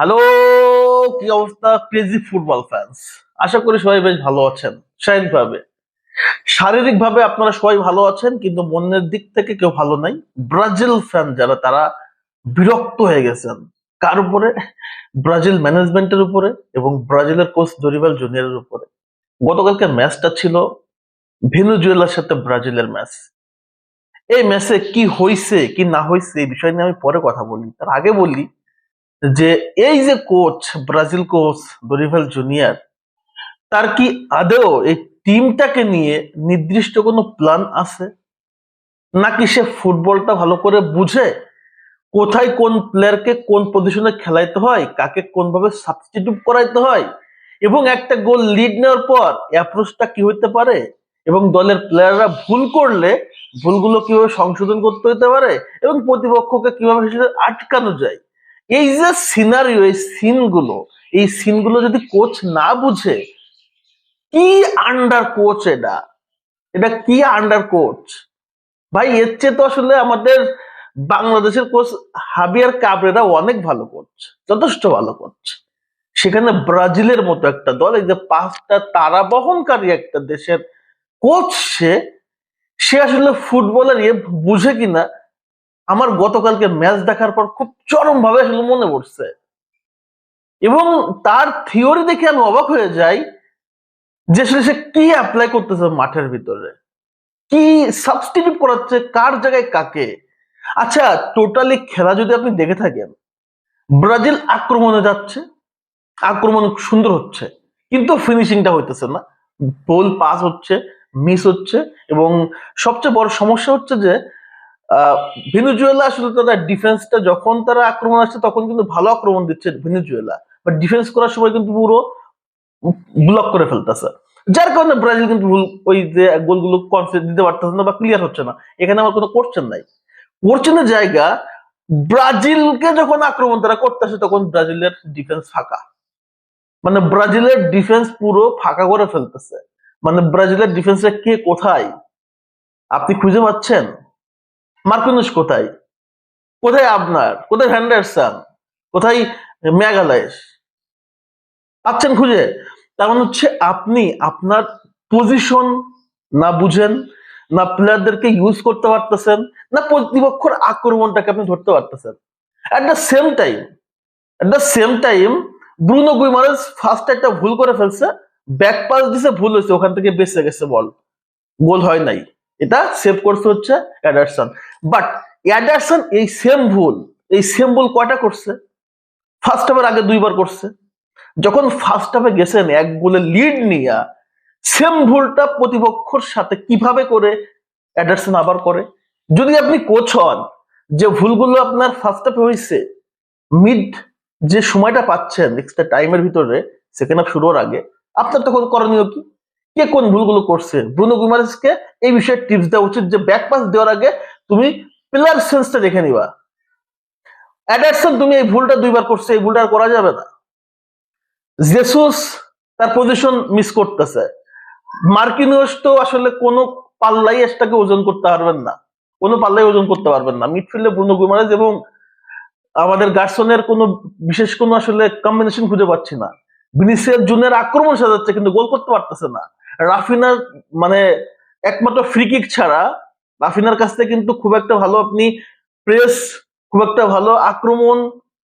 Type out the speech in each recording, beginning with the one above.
Hello, কি অবস্থা? Crazy football fans আশা করি সবাই বেশ ভালো আছেন শারীরিকভাবে শারীরিকভাবে আপনারা সবাই ভালো আছেন, কিন্তু মনের দিক থেকে কেউ ভালো নাই। ব্রাজিল ফ্যান যারা, তারা বিরক্ত হয়ে গেছেন। কার উপরে? ব্রাজিল ম্যানেজমেন্টের উপরে এবং ব্রাজিলের কোচ দরিবাল জুনিয়রের উপরে। গতকালকে ম্যাচটা ছিল ভেনুজুয়েলার সাথে ব্রাজিলের ম্যাচ এই ম্যাচে কি হয়েছে কি না হয়েছে এই বিষয় নিয়ে আমি পরে কথা বলি। তার আগে বলি যে এই যে coach Brazil coach Dorival Junior তার কি আদেও এই টিমটাকে নিয়ে নির্দিষ্ট কোনো প্ল্যান আছে? নাকি সে ফুটবলটা ভালো করে বুঝে কোথায় কোন প্লেয়ারকে কোন পজিশনে খেলাইতে হয়, কাকে কোনভাবে সাবস্টিটিউট করাইতে হয় এবং একটা গোল লিড নেওয়ার পর অ্যাপ্রোচটা কি হইতে পারে এবং দলের প্লেয়াররা ভুল করলে ভুলগুলো কীভাবে সংশোধন করতে হতে পারে এবং প্রতিপক্ষকে কীভাবে সেটা আটকানো যায়? এই যে সিনারিও এই সিনগুলো এই সিনগুলো যদি কোচ না বুঝে, কি আন্ডার কোচ এটা? এটা কি আন্ডার কোচ ভাই, এর চেয়ে তো আসলে আমাদের বাংলাদেশের কোচ হাবিয়ার কাবরেরা অনেক ভালো কোচ যথেষ্ট ভালো কোচ সেখানে ব্রাজিলের মতো একটা দল, এই যে পাঁচটা তারা বহনকারী একটা দেশের কোচ সে সে আসলে ফুটবলের ইয়ে বুঝে কিনা আমার গতকালকে ম্যাচ দেখার পর খুব চরম ভাবে আসলে মনে পড়ছে। এবং তার থিওরি দেখে আমি অবাক হয়ে যাই যে আসলে সে কি অ্যাপ্লাই করতেছে মাঠের ভিতরে? কি সাবস্টিটিউট করাচ্ছে? কার জায়গায় কাকে? আচ্ছা টোটালি খেলা যদি আপনি দেখে থাকেন, ব্রাজিল আক্রমণে যাচ্ছে, আক্রমণ সুন্দর হচ্ছে, কিন্তু ফিনিশিংটা হইতেছে না। বল পাস হচ্ছে মিস হচ্ছে, এবং সবচেয়ে বড় সমস্যা হচ্ছে যে ভেনুজুয়েলা আসলে তারা ডিফেন্সটা যখন তারা আক্রমণ আসছে, তখন কিন্তু ভালো আক্রমণ দিচ্ছে ভেনুজুয়েলা। বাট ডিফেন্স করার সময় কিন্তু পুরো ব্লক করে ফেলতেছে। যার কারণে ব্রাজিল কিন্তু ভুল ওই যে গোলগুলো কনফিডেন্স দিতে পারতেছে না বা ক্লিয়ার হচ্ছে না। এখানে আমার কোনো কোশ্চেন নাই। কোশ্চেনের জায়গা, ব্রাজিলকে যখন আক্রমণ তারা করতেছে তখন ব্রাজিলের ডিফেন্স ফাঁকা। মানে ব্রাজিলের ডিফেন্স পুরো ফাঁকা করে ফেলতেছে। মানে ব্রাজিলের ডিফেন্সে কে কোথায়? আপনি খুঁজে পাচ্ছেন? মার্কিনুস কোথায়? কোথায় আপনার? কোথায় ভ্যান্ডারসান? কোথায় মেগালাইস পাচ্ছেন খুঁজে? তার মানে হচ্ছে আপনি আপনার পজিশন না বুঝেন, না প্লেয়ারদেরকে ইউজ করতে পারতেছেন, না প্রতিপক্ষের আক্রমণটাকে আপনি ধরতে পারতেছেন। At the same time at the same time Bruno Guimaraes first একটা ভুল করে ফেলছে ব্যাক পাস দিছে, ভুল হয়েছে, ওখান থেকে বেঁচে গেছে বল গোল হয় নাই। এটা সেভ করছে হচ্ছে অ্যাডারসন বাট অ্যাডারসন এই সেম ভুল, এই সেম ভুল কয়টা করছে? ফার্স্ট হাফের আগে দুইবার করছে। যখন ফার্স্ট হাফে গেছেন, এক গোলে লিড নিয়া সেম ভুলটা প্রতিপক্ষর সাথে কীভাবে করে অ্যাডারসন আবার করে? যদি আপনি কোচ হন, যে ভুলগুলো আপনার ফার্স্ট হাফে হয়েছে মিড যে সময়টা পাচ্ছেন এক্সট্রা টাইমের ভিতরে সেকেন্ড হাফ শুরুর আগে, আপনার তখন করণীয় কি? কে কোন ভুলগুলো করছে? ব্রুনো গুমারেসকে এই বিষয়ে টিপস দেওয়া উচিত যে ব্যাক পাস দেওয়ার আগে তুমি প্লেয়ার সেন্সটা দেখে নিবা। অ্যাডারসন তুমি এই ভুলটা দুইবার করছে, এই ভুলটা করা যাবে না। জেসুস তার পজিশন মিস করতেছে। মার্কিনোস তো আসলে কোনো পাল্লাই এসটাকে ওজন করতে পারবেন না। কোনো পাল্লাই ওজন করতে পারবেন না। মিডফিল্ডে ব্রুনো গুমারেজ এবং আমাদের গার্সনের কোনো বিশেষ কোনো আসলে কম্বিনেশন খুঁজে পাচ্ছি না। ভিনিসিয়াস জুনের আক্রমণ সাজাচ্ছে কিন্তু গোল করতে পারতেছে না। রাফিনার মানে একমাত্র ফ্রি কিক ছাড়া রাফিনার কাছ থেকে কিন্তু খুব একটা ভালো আপনি প্রেস খুব একটা ভালো আক্রমণ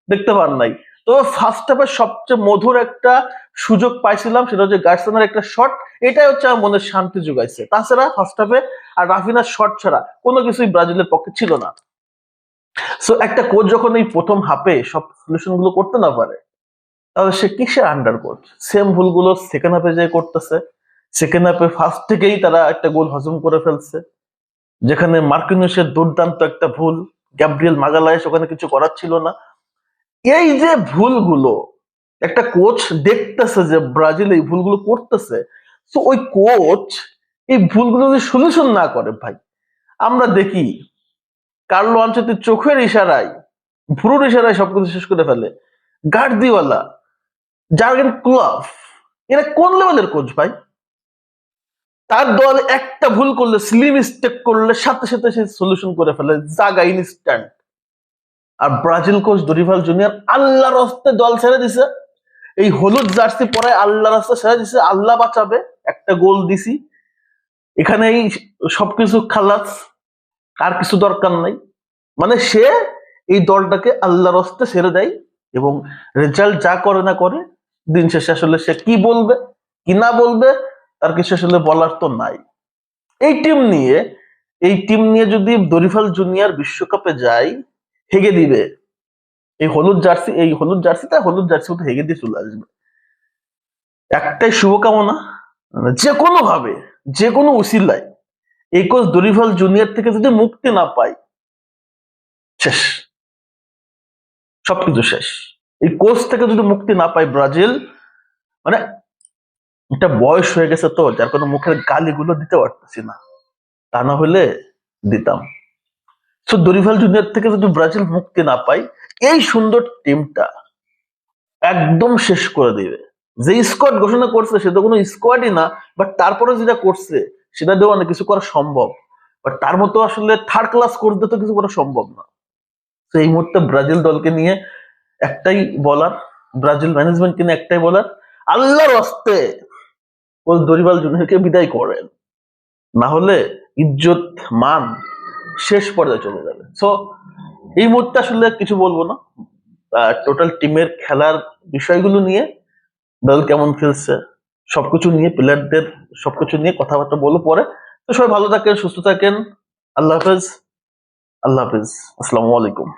দেখতে পান নাই। তো ফার্স্ট হাফে সবচেয়ে মধুর একটা সুযোগ পাইছিলাম সেটা হচ্ছে গার্সনের একটা শট এটাই হচ্ছে আমার মনে শান্তি যোগাইছে। তাছাড়া ফার্স্ট হাফে আর রাফিনার শট ছাড়া কোনো কিছুই ব্রাজিলের পক্ষে ছিল না। সো একটা কোচ যখন এই প্রথম হাফে সব সলিউশনগুলো করতে না পারে, তাহলে সে কিসের আন্ডার কোচ সেম ভুলগুলো সেকেন্ড হাফে যে করতেছে। সেকেন্ড হাফে ফার্স্ট থেকেই তারা একটা গোল হজম করে ফেলছে। যেখানে মার্কিনুসের দুর্দান্ত একটা ভুল, গ্যাব্রিয়েল মাগালাইস ওখানে কিছু করার ছিল না। এই যে ভুলগুলো, একটা কোচ দেখতেছে যে ব্রাজিল এই ভুলগুলো করতেছে, তো ওই কোচ এই ভুলগুলো যদি সলিউশন না করে ভাই, আমরা দেখি কার্লো আনচেতি চোখের ইশারায়, ভুরুর ইশারায় সবকিছু শেষ করে ফেলে। গার্দিওয়ালা জার্গেন ক্লাফ, এরা কোন লেভেলের কোচ ভাই? তার দল একটা ভুল করলে স্লিম স্টেক করলে সাথে সাথে সে সলিউশন করে ফেলে, জাগা ইনস্ট্যান্ট আর ব্রাজিল কোচ দরিভাল জুনিয়র আল্লাহর হস্তে দল ছেড়ে দিছে। এই হলুদ জার্সি পরে আল্লাহর হস্তে ছেড়ে দিছে, আল্লাহ বাঁচাবে, একটা গোল দিছি। এখানেই সবকিছু খালাস, আর কিছু দরকার নাই। মানে সে এই দলটাকে আল্লাহর হস্তে ছেড়ে দেয় এবং রেজাল্ট যা করে না করে, দিন শেষে আসলে সে কি বলবে, কি না বলবে তার কিছু আসলে বলার তো নাই। এই টিম নিয়ে, এই টিম নিয়ে যদি দরিফাল জুনিয়র বিশ্বকাপে যায়, হেগে দিবে। এই হলুদ জার্সি, এই হলুদ জার্সিটা হলুদ জার্সি মতো হেগে দিয়ে চলে আসবে। একটাই শুভকামনা মানে যে কোনো ভাবে যে কোনো উসিলায় এই কোচ দরিফাল জুনিয়র থেকে যদি মুক্তি না পায়, শেষ। সবকিছু শেষ। এই কোচ থেকে যদি মুক্তি না পায় ব্রাজিল মানে একটা বয়স হয়ে গেছে তো, যার কোনো মুখের গালিগুলো দিতে পারতেছি না। তা না হলে দিতাম। তো দরিভাল জুনিয়র থেকে যদি ব্রাজিল মুক্তি না পায় এই সুন্দর টিমটা একদম শেষ করে দিবে। যে স্কোয়াড ঘোষণা করছে সেটা কোনো স্কোয়াডই না বাট তারপরে যেটা করছে, সেটা দিয়ে অনেক কিছু করা সম্ভব। বাট তার মতো আসলে থার্ড ক্লাস করতে তো কিছু করা সম্ভব না। তো এই মুহূর্তে ব্রাজিল দলকে নিয়ে একটাই বলার, ব্রাজিল ম্যানেজমেন্টকে নিয়ে একটাই বলার, আল্লাহর হস্তে ও দরিবাল জুনিয়রকে বিদায় করেন। না হলে ইজ্জত মান শেষ পর্যায়ে চলে যাবে। সো এই মুহূর্তে আসলে কিছু বলব না। টোটাল টিমের খেলার বিষয়গুলো নিয়ে, দল কেমন খেলছে, সবকিছু নিয়ে প্লেয়ারদের সবকিছু নিয়ে কথাবার্তা বলো পরে। তো সবাই ভালো থাকেন, সুস্থ থাকেন। আল্লাহ হাফেজ। আল্লাহ হাফেজ। আসসালামু আলাইকুম।